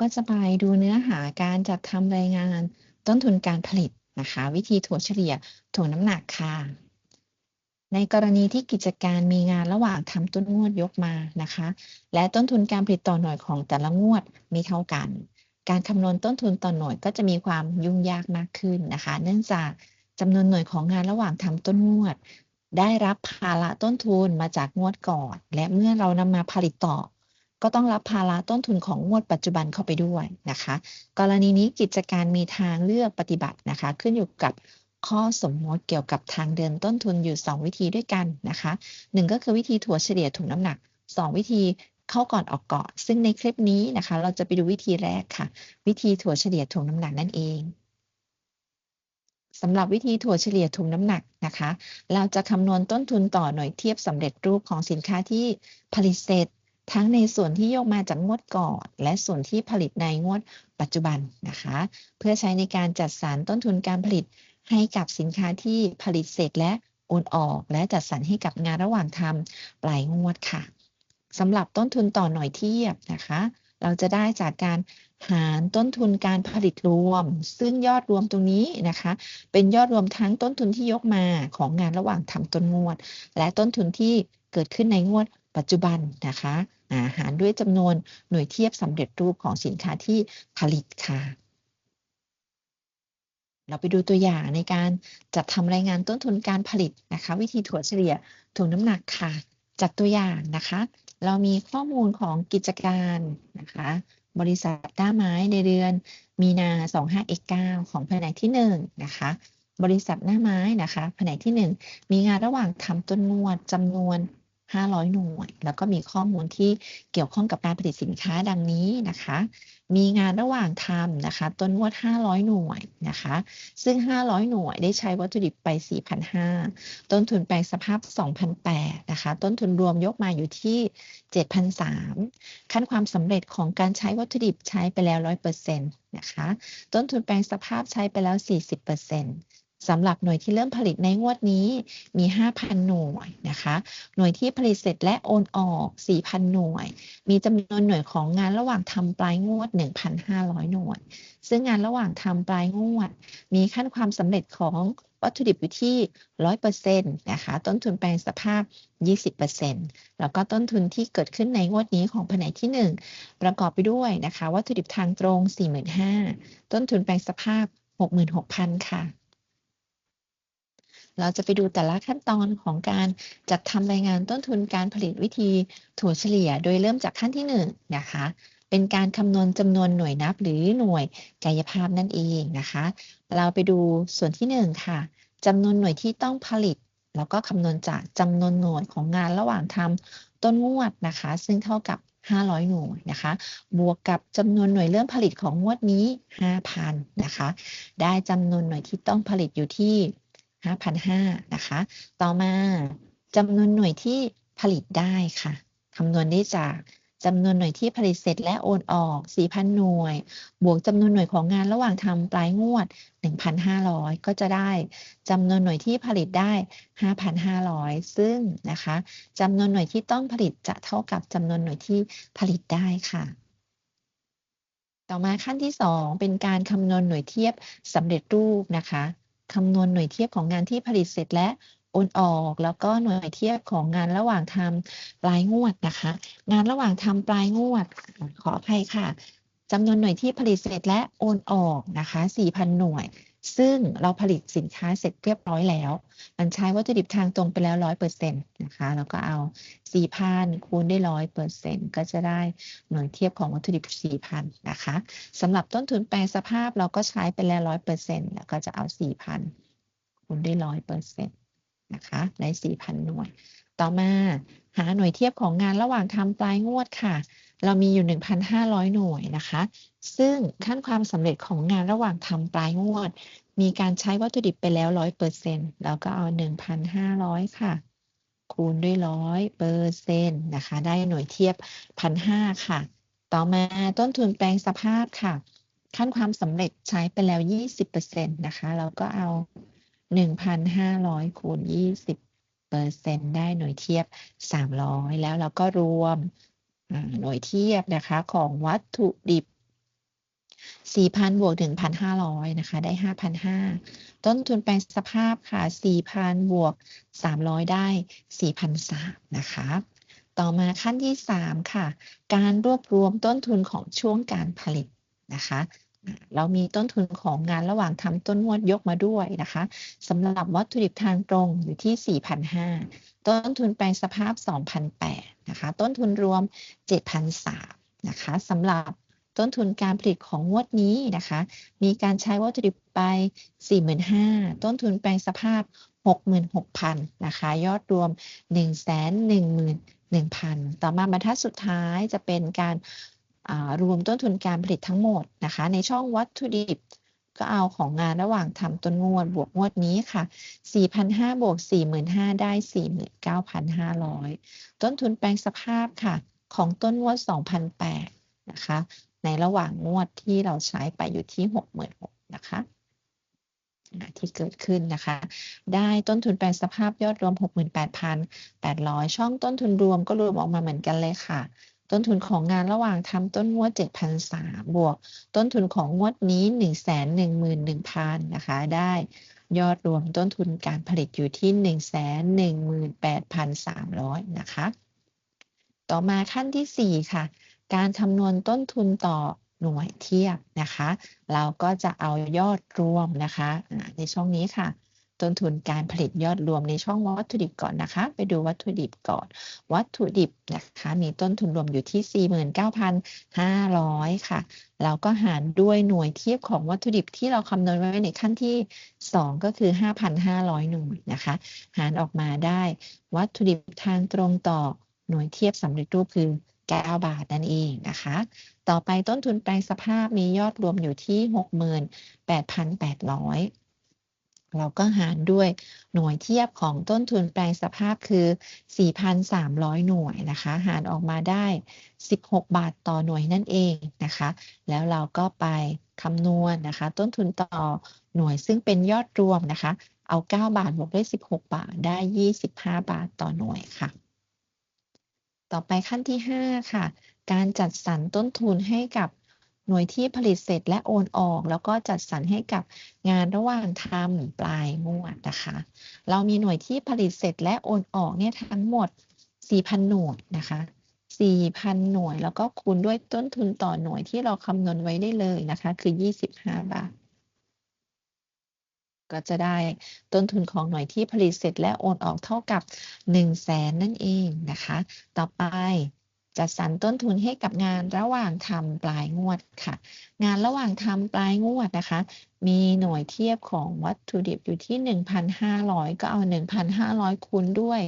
ก็จะไปดูเนื้อหาการจัดทำรายงานต้นทุนการผลิตนะคะ วิธีถั่วเฉลี่ยถ่วงน้ำหนักค่ะ ในกรณีที่กิจการมีงานระหว่างทำต้นงวดยกมานะคะ และต้นทุนการผลิตต่อหน่วยของแต่ละงวดไม่เท่ากัน การคำนวณต้นทุนต่อหน่วยก็จะมีความยุ่งยากมากขึ้นนะคะ เนื่องจากจำนวนหน่วยของงานระหว่างทำต้นงวด ได้รับภาระต้นทุนมาจากงวดก่อน และเมื่อเรานำมาผลิตต่อ ก็ต้องรับภาระต้นทุนของงวดปัจจุบันเข้าไปด้วยนะคะ กรณีนี้กิจการมีทางเลือกปฏิบัตินะคะ ขึ้นอยู่กับข้อสมมติเกี่ยวกับทางเดินต้นทุนอยู่ 2 วิธีด้วยกันนะคะหนึ่งก็คือวิธีถั่วเฉลี่ยถุงน้ำหนัก 2 วิธีเข้าก่อนออกเก่อนซึ่งในคลิปนี้นะคะ เราจะไปดูวิธีแรกค่ะ วิธีถั่วเฉลี่ยถุงน้ำหนักนั่นเองสำหรับวิธีถั่วเฉลี่ยถุงน้ำหนักนะคะ เราจะคำนวณต้นทุนต่อหน่วยเทียบสำเร็จรูปของสินค้าที่ผลิตเสร็จ ทั้งในส่วนที่ยกมาจากงวดก่อน และส่วนที่ผลิตในงวดปัจจุบันนะคะ เพื่อใช้ในการจัดสรรต้นทุนการผลิตให้กับสินค้าที่ผลิตเสร็จและโอนออก และจัดสรรให้กับงานระหว่างทำปลายงวดค่ะสำหรับต้นทุนต่อหน่วยเทียบนะคะ เราจะได้จากการหารต้นทุนการผลิตรวม ซึ่งยอดรวมตรงนี้นะคะ เป็นยอดรวมทั้งต้นทุนที่ยกมาของงานระหว่างทำต้นงวด และต้นทุนที่เกิดขึ้นในงวดปัจจุบันนะคะ หารด้วยจำนวนหน่วยเทียบสำเร็จรูปของสินค้าที่ผลิตค่ะ เราไปดูตัวอย่างในการจัดทำรายงานต้นทุนการผลิตนะคะ วิธีถั่วเฉลี่ยถุงน้ำหนักค่ะ จากตัวอย่างนะคะ เรามีข้อมูลของกิจการนะคะ บริษัทด้าไม้ในเดือนมีนา 25x9 ของแผนกที่1นะคะบริษัทหน้าไม้นะคะ แผนกที่ 1 มีงานระหว่างทำต้นงวดจำนวน 500 หน่วย แล้วก็มีข้อมูลที่เกี่ยวข้องกับการผลิตสินค้าดังนี้นะคะ มีงานระหว่างทำนะคะ ต้นงวด 500 หน่วยนะคะ ซึ่ง 500 หน่วยได้ใช้วัตถุดิบไป 4,500 ต้นทุนแปลงสภาพ 2,800 นะคะ ต้นทุนรวมยกมาอยู่ที่ 7,300 ขั้นความสำเร็จของการใช้วัตถุดิบใช้ไปแล้ว 100%นะคะ ต้นทุนแปลงสภาพใช้ไปแล้ว 40% สำหรับหน่วยที่เริ่มผลิตในงวดนี้มี 5,000 หน่วยนะคะ หน่วยที่ผลิตเสร็จและโอนออก 4,000 หน่วย มีจำนวนหน่วยของงานระหว่างทำปลายงวด 1,500 หน่วย ซึ่งงานระหว่างทำปลายงวด มีขั้นความสำเร็จของวัตถุดิบอยู่ที่ 100%นะคะ ต้นทุนแปลงสภาพ 20%แล้วก็ต้นทุนที่เกิดขึ้นในงวดนี้ของแผนกที่ 1 ประกอบไปด้วยนะคะ วัตถุดิบทางตรง 45,000 ต้นทุนแปลงสภาพ 66,000 ค่ะ เราจะไปดูแต่ละขั้นตอนของการจัดทำรายงานต้นทุนการผลิตวิธีถั่วเฉลี่ย โดยเริ่มจากขั้นที่1นนะคะเป็นการคำนวณจำนวนหน่วยนับหรือหน่วยกายภาพนั่นเองนะคะ เราไปดูส่วนที่1ค่ะจำนวนหน่วยที่ต้องผลิต แล้วก็คำนวณจากจำนวนหน่วยของงานระหว่างทำต้นงวดนะคะ ซึ่งเท่ากับ 500 หน่วยนะคะ บวกกับจำนวนหน่วยเริ่มผลิตของงวดนี้ 5,000 นะคะ ได้จำนวนหน่วยที่ต้องผลิตอยู่ที่ 5,500นะคะ ต่อมาจำนวนหน่วยที่ผลิตได้ค่ะคำนวณได้จากจำนวนหน่วยที่ผลิตเสร็จและโอนออก 4,000 หน่วย บวกจำนวนหน่วยของงานระหว่างทำปลายงวด 1,500 ก็จะได้จำนวนหน่วยที่ผลิตได้ 5,500 ซึ่งนะคะจำนวนหน่วยที่ต้องผลิตจะเท่ากับจำนวนหน่วยที่ผลิตได้ค่ะ ต่อมาขั้นที่ 2 เป็นการคำนวณหน่วยเทียบสำเร็จรูปนะคะ คำนวณหน่วยเทียบของงานที่ผลิตเสร็จและโอนออก แล้วก็หน่วยเทียบของงานระหว่างทำปลายงวดนะคะ งานระหว่างทำปลายงวด ขออภัยค่ะจำนวนหน่วยที่ผลิตเสร็จและโอนออกนะคะ4,000 หน่วย ซึ่งเราผลิตสินค้าเสร็จเรียบร้อยแล้ว มันใช้วัตถุดิบทางตรงไปแล้วร้อยเปอร์เซ็นต์นะคะแล้วก็เอาสี่พันคูณได้ร้อยเปอร์เซ็นต์ก็จะได้หน่วยเทียบของวัตถุดิบสี่พันนะคะสำหรับต้นทุนแปลสภาพเราก็ใช้ไปแล้วร้อยเปอร์เซ็นต์แล้วก็จะเอาสี่พันคูณได้ร้อยเปอร์เซ็นต์นะคะได้สี่พันหน่วย ต่อมาหาหน่วยเทียบของงานระหว่างทำปลายงวดค่ะ เรามีอยู่ 1,500 หน่วยนะคะ ซึ่งขั้นความสำเร็จของงานระหว่างทำปลายงวด มีการใช้วัตถุดิบไปแล้ว 100%แล้วก็เอา 1,500 ค่ะ คูณด้วย 100เปอร์เซ็นต์นะคะ ได้หน่วยเทียบ 1,500 ค่ะ ต่อมาต้นทุนแปลงสภาพค่ะ ขั้นความสำเร็จใช้ไปแล้ว 20%นะคะแล้วก็เอา 1,500 คูณ 20เปอร์เซ็นต์ได้หน่วยเทียบ 300 แล้วเราก็รวม หน่วยเทียบนะคะของวัตถุดิบ 4,000 บวก 1,500 นะคะ ได้ 5,500 ต้นทุนแปลงสภาพค่ะ 4,000 บวก 300 ได้ 4,300 นะคะ ต่อมาขั้นที่ 3 ค่ะ การรวบรวมต้นทุนของช่วงการผลิตนะคะ เรามีต้นทุนของงานระหว่างทำต้นงวดยกมาด้วยนะคะสำหรับวัตถุดิบทางตรงอยู่ที่ 4,500 ต้นทุนแปลงสภาพ 2,800 นะคะ ต้นทุนรวม 7,300 นะคะสำหรับต้นทุนการผลิตของงวดนี้นะคะ มีการใช้วัตถุดิบไป 45,000 ต้นทุนแปลงสภาพ 66,000 นะคะ ยอดรวม 111,000 ต่อมาบรรทัดสุดท้ายจะเป็นการ รวมต้นทุนการผลิตทั้งหมดนะคะ ในช่องวัตถุดิบก็เอาของงานระหว่างทำต้นงวดบวกงวดนี้ค่ะ 4,500บวก45,000 ได้ 49,500 ต้นทุนแปลงสภาพค่ะ ของต้นงวด 2,800 นะคะ ในระหว่างงวดที่เราใช้ไปอยู่ที่ 66,000 นะคะ ที่เกิดขึ้นนะคะ ได้ต้นทุนแปลงสภาพยอดรวม 68,800 ช่องต้นทุนรวมก็รวมออกมาเหมือนกันเลยค่ะ ต้นทุนของงานระหว่างทำต้นงวด7,300บวก ต้นทุนของงวดนี้ 111,000นะคะ ได้ยอดรวมต้นทุนการผลิตอยู่ที่ 118,300นะคะ ต่อมาขั้นที่ 4 ค่ะ การคำนวณต้นทุนต่อหน่วยเทียบนะคะ เราก็จะเอายอดรวมนะคะ ในช่องนี้ค่ะ ต้นทุนการผลิตยอดรวมในช่องวัตถุดิบก่อนนะคะ ไปดูวัตถุดิบก่อน วัตถุดิบนะคะ มีต้นทุนรวมอยู่ที่ 49,500 ค่ะเราก็หารด้วยหน่วยเทียบของวัตถุดิบที่เราคำนวณไว้ในขั้นที่ 2 ก็คือ 5,500 หน่วยนะคะ หารออกมาได้ วัตถุดิบทางตรงต่อหน่วยเทียบสำเร็จรูปคือ9บาทนั่นเองนะคะ ต่อไปต้นทุนแปลงสภาพมียอดรวมอยู่ที่ 68,800 เราก็หารด้วยหน่วยเทียบของต้นทุนแปลงสภาพคือ 4,300 หน่วยนะคะ หารออกมาได้ 16 บาทต่อหน่วยนั่นเองนะคะ แล้วเราก็ไปคำนวณนะคะ ต้นทุนต่อหน่วยซึ่งเป็นยอดรวมนะคะ เอา 9 บาทบวกด้วย 16 บาทได้ 25 บาทต่อหน่วยค่ะ ต่อไปขั้นที่ 5 ค่ะ การจัดสรรต้นทุนให้กับ หน่วยที่ผลิตเสร็จและโอนออก แล้วก็จัดสรรให้กับงานระหว่างทำปลายงวดนะคะ เรามีหน่วยที่ผลิตเสร็จและโอนออกเนี่ยทั้งหมด 4,000 หน่วยนะคะ4,000 หน่วย แล้วก็คูณด้วยต้นทุนต่อหน่วยที่เราคำนวณไว้ได้เลยนะคะ คือ 25 บาท ก็จะได้ต้นทุนของหน่วยที่ผลิตเสร็จและโอนออกเท่ากับ 100,000นั่นเองนะคะ ต่อไป จัดสรรต้นทุนให้กับงานระหว่างทำปลายงวดค่ะ งานระหว่างทำปลายงวดนะคะ มีหน่วยเทียบของวัตถุดิบอยู่ที่ 1,500 ก็เอา 1,500 คูณด้วย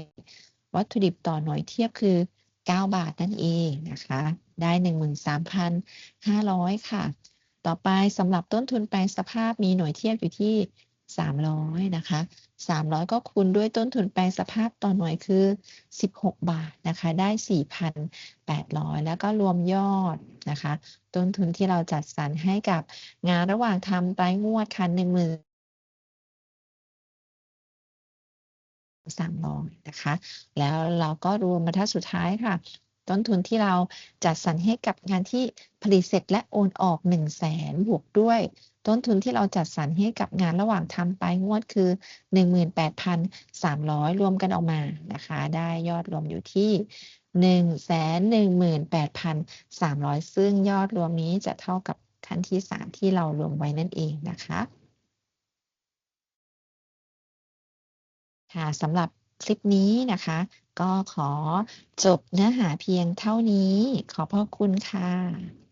วัตถุดิบต่อหน่วยเทียบคือ 9 บาทนั่นเองนะคะ ได้ 13,500 ค่ะ ต่อไปสำหรับต้นทุนแปลงสภาพมีหน่วยเทียบอยู่ที่ 300นะคะ300 ก็คูณด้วยต้นทุนแปลงสภาพต่อหน่วยคือ 16 บาทนะคะได้ 4,800 แล้วก็รวมยอดนะคะ ต้นทุนที่เราจัดสรรให้กับงานระหว่างทำปลายงวดค่ะ10,000 300นะคะ แล้วเราก็รวมบรรทัดสุดท้ายค่ะ ต้นทุนที่เราจัดสรรให้กับงานที่ผลิตเสร็จและโอนออก 100,000บวกด้วย ต้นทุนที่เราจัดสรรให้กับงานระหว่างทำไปงวดคือ 18,300 รวมกันออกมานะคะ ได้ยอดรวมอยู่ที่118,300 ซึ่งยอดรวมนี้จะเท่ากับขั้นที่ 3 ที่เรารวมไว้นั่นเองนะคะค่ะสำหรับคลิปนี้นะคะ ก็ขอจบเนื้อหาเพียงเท่านี้ ขอบพระคุณค่ะ